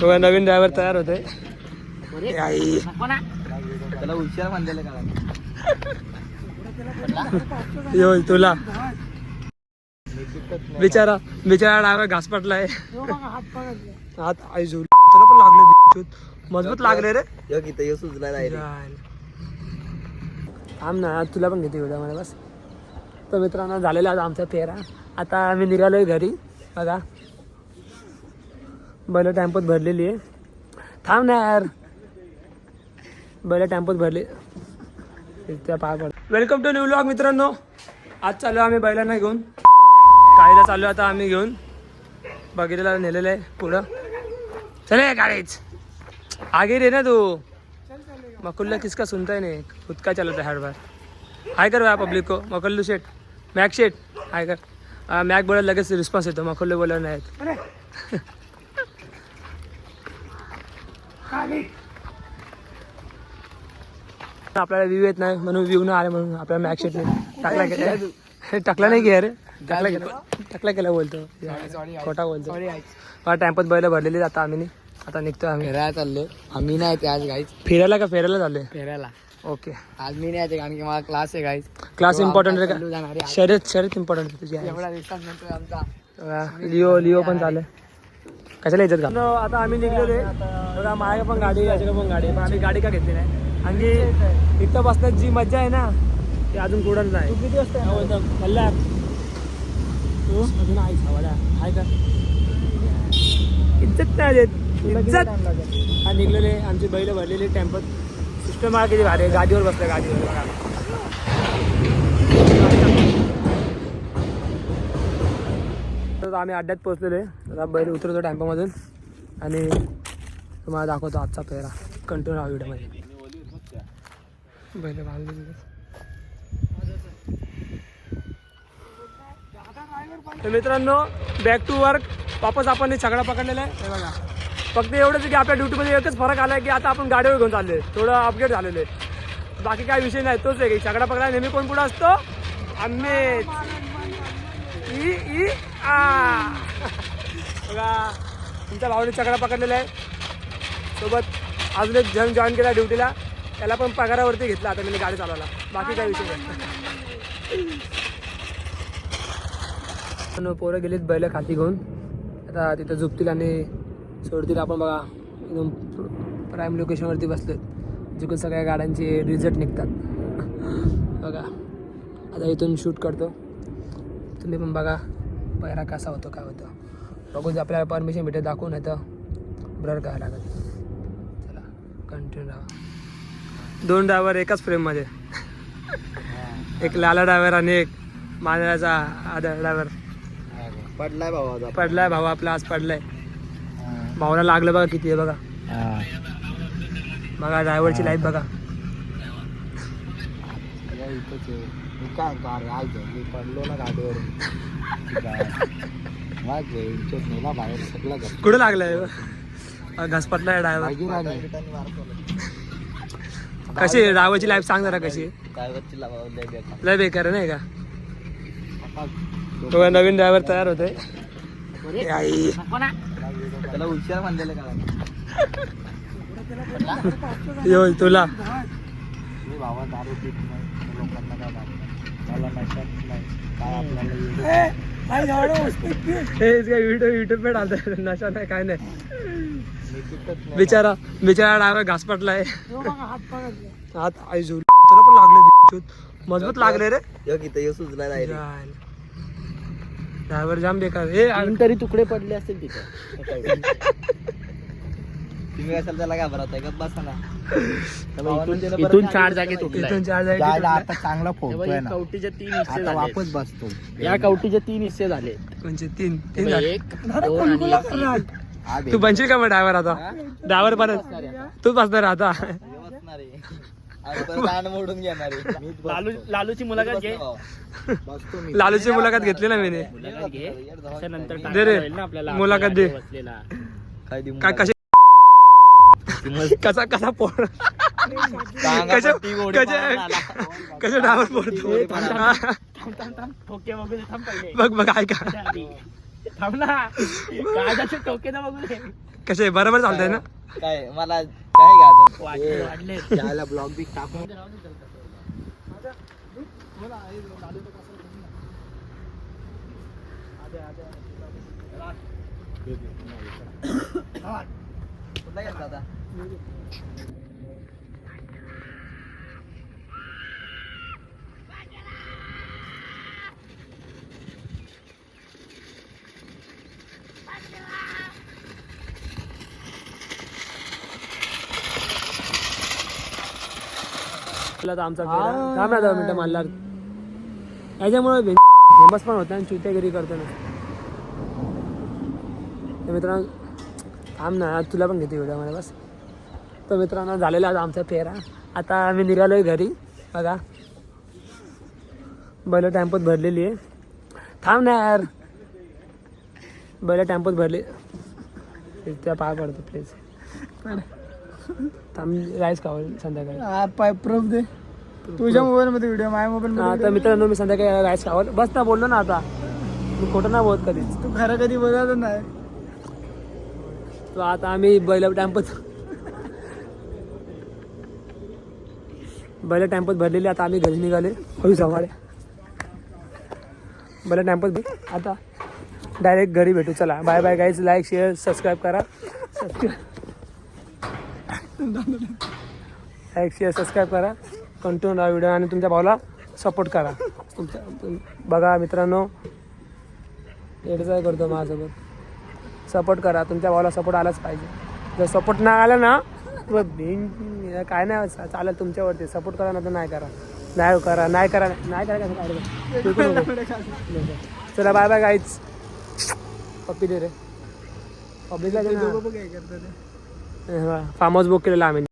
बघा नवीन ड्रायव्हर तयार होते आई. त्याला हुशार म्हणलेलं का? यो तुला. बिचारा बिचारा ड्रायव्हर घास पटलाय हात आई झोल त्याला पण लागले. मजबूत लागले रे. यो किती यो सुचला नाही. थांब ना तुला पण घेते व्हिडिओमध्ये बस. तर मित्रांनो झालेला आज आमचा फेरा. आता आम्ही निघालोय घरी. बघा. बैल टॅम्पोत भरलेली आहे. थांब ना यार. बैल टॅम्पोत भरली. त्या पाय पड वेलकम टू न्यू ब्लॉग मित्रांनो. आज चालू आम्ही बैलांना घेऊन. काळीला चालू आता आम्ही घेऊन. बघितलेला नेलेलं आहे पुढं. चले गाडीच. आगे रे ना तू. मकुल्ला किसका सुनता ही नहीं. खुद का चलाता है हर बार हाय कर भाई पब्लिक को. मकुल्लू शेट मॅक शेट हाय कर. मॅक बोला लगेच रिस्पॉन्स येतो. मकुल्लू बोला नाही येत. आपल्याला व्ह्यू येत नाही म्हणून व्ह्यू न आले म्हणून आपल्याला मॅक शेट टाकला गेला. टाकला नाही की अरे? टाकला गेला. टाकला गेला बोलतो. खोटा बोलतो. मला टॅम्पत बैल भरलेली आता आम्ही नाही. आता निघतो आम्ही. फिरायला चाललो आम्ही नाही ते आज गाईच फिरायला का? फिरायला चाललोय? फिरायला. ओके आज मी नाही येते कारण की मला क्लास आहे गाईच क्लास इम्पॉर्टंट आहे का. शर्यत शर्यत इम्पॉर्टंट आहे तुझी लिओ लिओ पण चालू कशाला येतात का आता आम्ही निघलेलो आहे बघा माझ्या पण गाडी याच्याकडे पण गाडी आहे. पण आम्ही गाडी का घेतली नाही? आणि इथं बसण्यात जी मजा आहे ना ती अजून कुठं नाही. किती वाजता कल्ला तू अजून आहेस हवाला आहे का? इज्जत नाही देत. इज्जत. हा निघलेले. आमची बैल भरलेली टेम्पत सिस्टम मला किती भारी आहे. गाडीवर बसलं गाडीवर बघा. आता आम्ही अड्ड्यात पोहोचलेलो आहे. आता बैल उतरतो टॅम्पोमधून. आणि तुम्हाला दाखवतो आजचा पेहरा. कंटिन्यू राहा व्हिडिओमध्ये. बैल बांधले तर मित्रांनो बॅक टू वर्क वापस आपण हे सगळा पकडलेला आहे. हे बघा. फक्त एवढंच की आपल्या ड्युटीमध्ये एकच फरक आला आहे की आता आपण गाडीवर घेऊन चालले थोडं अपग्रेड झालेलं आहे. बाकी काय विषय नाही. तोच आहे की सगळा पकडा नेहमी कोण पुढं असतो? आम्हीच. ई ई आ. बघा तुमच्या भावाने चकडा पकडलेला आहे. सोबत अजून एक जण जॉईन केला ड्युटीला त्याला पण पगारावरती घेतला आता मी गाडी चालवला बाकी काही विषय नाही. पोरं गेलीत बैल खाती घेऊन. आता तिथं झोपतील आणि सोडतील. आपण बघा एकदम प्राईम लोकेशनवरती बसलोत. जिकडून सगळ्या गाड्यांचे रिझल्ट निघतात. बघा. आता इथून शूट करतो. तुम्ही पण बघा पहिला कसा होतो काय होतं. जर आपल्याला परमिशन भेटेल दाखवून येतं ब्लर करायला लागत चला कंटिन्यू राहा. दोन ड्रायव्हर एकाच फ्रेममध्ये एक लाला ड्रायव्हर आणि एक मांजराचा आधा ड्रायव्हर पडलाय आता. पडलाय भाऊ आपला आज पडलाय. भाऊला लागलं बघा किती आहे बघा. बघा ड्रायव्हरची लाईफ बघा. मी काय कार राहायचं मी पडलो ना गाडीवर माझं इंचोत नेला बाहेर सगळं घर कुठं लागलाय? घास पडलाय ड्रायव्हर कशी ड्रायव्हरची लाईफ सांग जरा कशी आहे? ड्रायव्हरची लावा लय बेकार. आहे नाही का? बघा नवीन ड्रायव्हर तयार होते आई. त्याला हुशार म्हणलेलं का? यो तुला. मी भावा दारू पित नाही तर लोकांना काय दारू? मला नशाच नाही. काय आपल्याला हे काय व्हिडिओ युट्यूब पे डालत नशा नाही काय नाही. मी पितच नाही. बिचारा बिचारा ड्रायव्हर घास पटलाय हात आई झोल त्याला पण लागले बिचूत. मजबूत लागले रे. ड्रायव्हर जाम बेकार. हे तरी तुकडे पडले असतील तिथे. तुम्ही कशाला त्याला बसा ना. इथून चार जागे तुटलाय. इथून चार जागी जायला तुटल्या. आता चांगला फोटोय ना. कवटीचे तीन हिस्से आता झाले वापस बसतो. या कवटीचे तीन हिस्से झाले म्हणजे तीन. तीन झाले. एक दोन आणि एक. तीन. बे. तू बनशील का मग ड्रायव्हर आता? ड्रायव्हर परत तू बसणार आता. बसणार आहे. आणि परत कान मोडून घेणार आहे. मीच बसतो. लालू लालूची मुलाखत घे. बसतो. भावा. बसतो मी. लालूची मुलाखत घेतली ना मी मुलाखत घे. त्याच्यानंतर दे टाकायला रे. होईल ना आपल्याला. मुलाखत दे. गाडीवर बसलेला. काय देऊ काय कशी कसा कसा पोर कशा कशा ड्रायव्हर पोरतो हा. बघू बघ ऐका. कसे बरोबर चालतंय ना? काय मला काय ब्लॉग बी टाकून कुठला घेतला आमचा फेरा. थांब ना दहा मिनटं मल्हार याच्यामुळे फेमस पण होता आणि चुत्यागिरी करतो ना तर मित्रांनो थांब ना आज तुला पण घेते व्हिडिओ मला बस. तर मित्रांनो झालेला आज आमचा फेरा. आता आम्ही निघालोय घरी. बघा. बैल टॅम्पोत भरलेली आहे. थांब ना यार. बैल टॅम्पोत भरले. त्या पाय पडतो प्लीज थांब राईस खावं संध्याकाळी. पाय प्रूफ दे. तुझ्या मोबाईल मध्ये व्हिडिओ माझ्या मोबाईल तर मित्रांनो मी संध्याकाळी राईस खावं बस ना बोललो ना आता. मी खोटं ना बोलत कधीच. तू खरं कधी बोलत नाही. तो आता आम्ही बैल टॅम्पोत बैल टॅम्पोत भरलेली आता आम्ही घरी निघाले. हळू सवाडे बैल टॅम्पोत भर- आता डायरेक्ट घरी भेटू. चला bye bye guys like share subscribe करा. लाईक शेअर सबस्क्राईब करा. कंटिन्यू राहा व्हिडिओ आणि तुमच्या भावाला सपोर्ट करा. तुमच्या बघा मित्रांनो एडचाय करतो माझ्यासोबत. सपोर्ट करा. तुमच्या भावाला सपोर्ट आलाच पाहिजे. जर सपोर्ट नाही आला ना तर काय नाही चालेल तुमच्यावरती. सपोर्ट करा ना तर नाही करा. नाही करा नाही करा नाही करा कसं. चला बाय बाय गाईच पप्पी दे रे. पब्लिकला फार्म हाऊस बुक केलेला आम्ही.